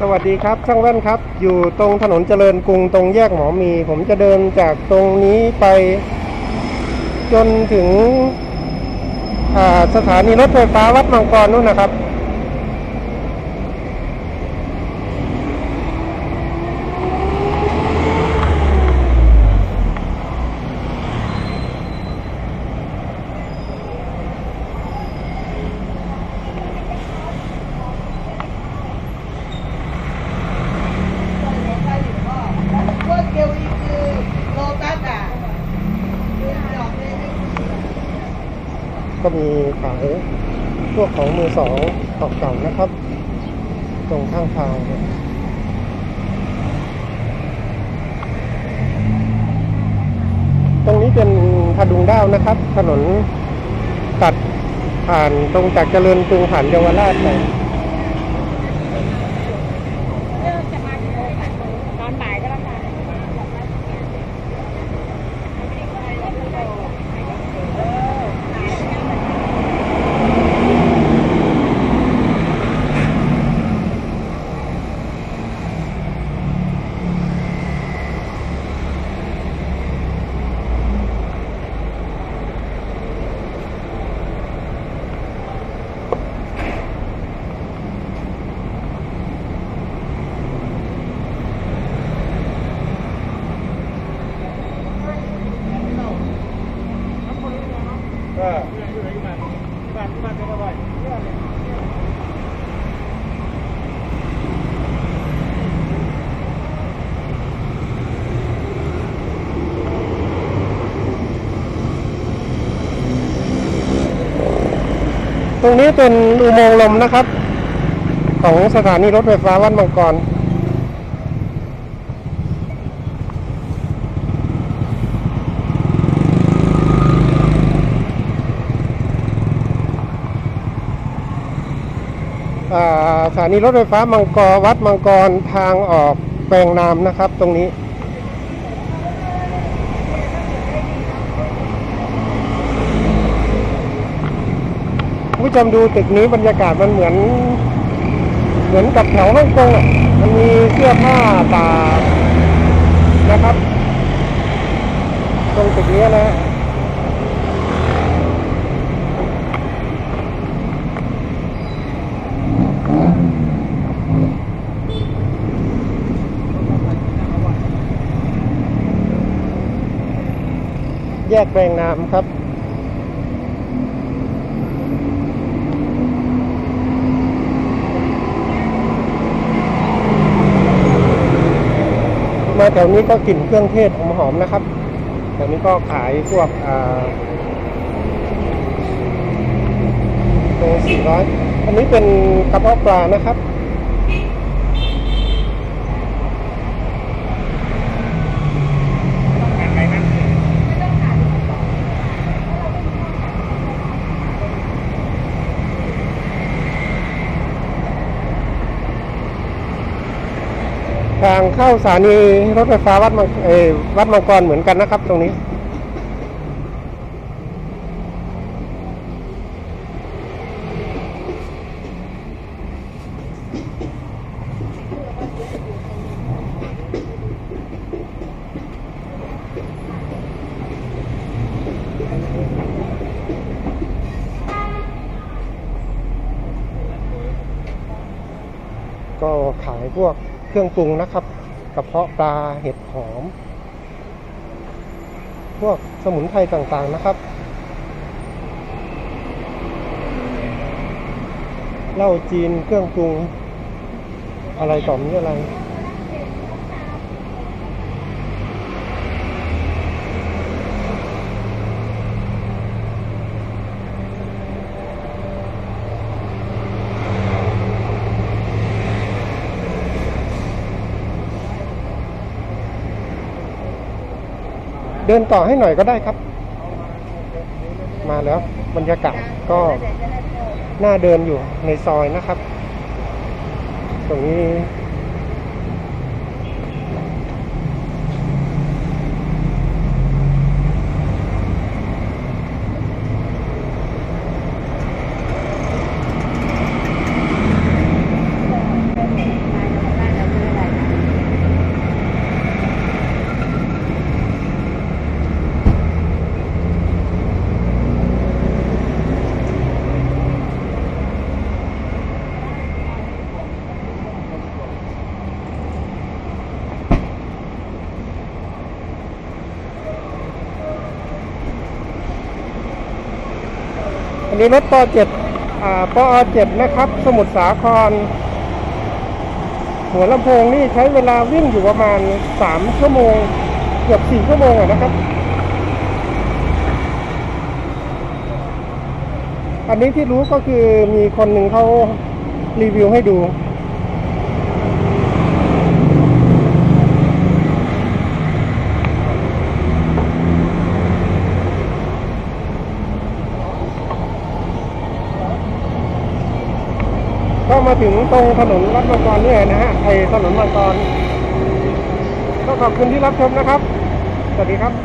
สวัสดีครับ ช่างแว่นครับ อยู่ตรงถนนเจริญกรุงตรงแยกหมอมี ผมจะเดินจากตรงนี้ไป จนถึงสถานีรถไฟฟ้าวัดมังกรนู่นนะครับ พวกเกลียวอีคือโลตัสอะคือจอดเลยให้ฟรี ก็มีขายพวกของมือสองเก่าๆนะครับ ตรงข้างทางเนี่ยตรงนี้เป็นพดุงด้าวนะครับ ถนนตัดผ่านตรงจากเจริญกรุงผ่านเยาวราชไป จะมากี่โมงคะตอนบ่ายก็แล้วกัน ต รงนี้เป็นอุโมงค์ลมนะครับ ของสถานีรถไฟฟ้าวัดมังกรอ่าสถานีรถไฟฟ้ามังกรวัดมังกรทางออกแปลงนามนะครับ ตรงนี้ ผู้ชมดูตึกนี้บรรยากาศมันเหมือน เหมือนกับแถวฮ่องกงอะมันมีเสื้อผ้าตากนะครับ ตรงตึกนี้นะแยกแปลงนามครับ มาแถวนี้ก็กลิ่นเครื่องเทศหอมๆนะครับ แถวนี้ก็ขายพวกอ่าตัวสี่ร้อยอันนี้เป็นกระเพาะปลานะครับ ทางเข้าสถานีรถไฟฟ้าวัดมังเอวัดมังกรเหมือนกันนะครับ ตรงนี้ ก็ขายพวก เครื่องปรุงนะครับกระเพาะปลาเห็ดหอม พวกสมุนไพรต่างๆนะครับเหล้าจีนเครื่องปรุงอะไรต่อมีอะไร เดินต่อให้หน่อยก็ได้ครับ มาแล้วบรรยากาศก็น่าเดินอยู่ในซอยนะครับ ตรงนี้ มีรถปอเจ็ดอ่าปอเจ็ดนะครับ สมุทรสาคร หัวลำโพงนี่ใช้เวลาวิ่งอยู่ประมาณสามชั่วโมง เกือบสี่ชั่วโมงอะนะครับ อันนี้ที่รู้ก็คือมีคนหนึ่งเขารีวิวให้ดู ก็มาถึงตรงถนนรัตนกรเนี่ยนะฮะไอถนนมังกรก็ขอบคุณที่รับชมนะครับ สวัสดีครับ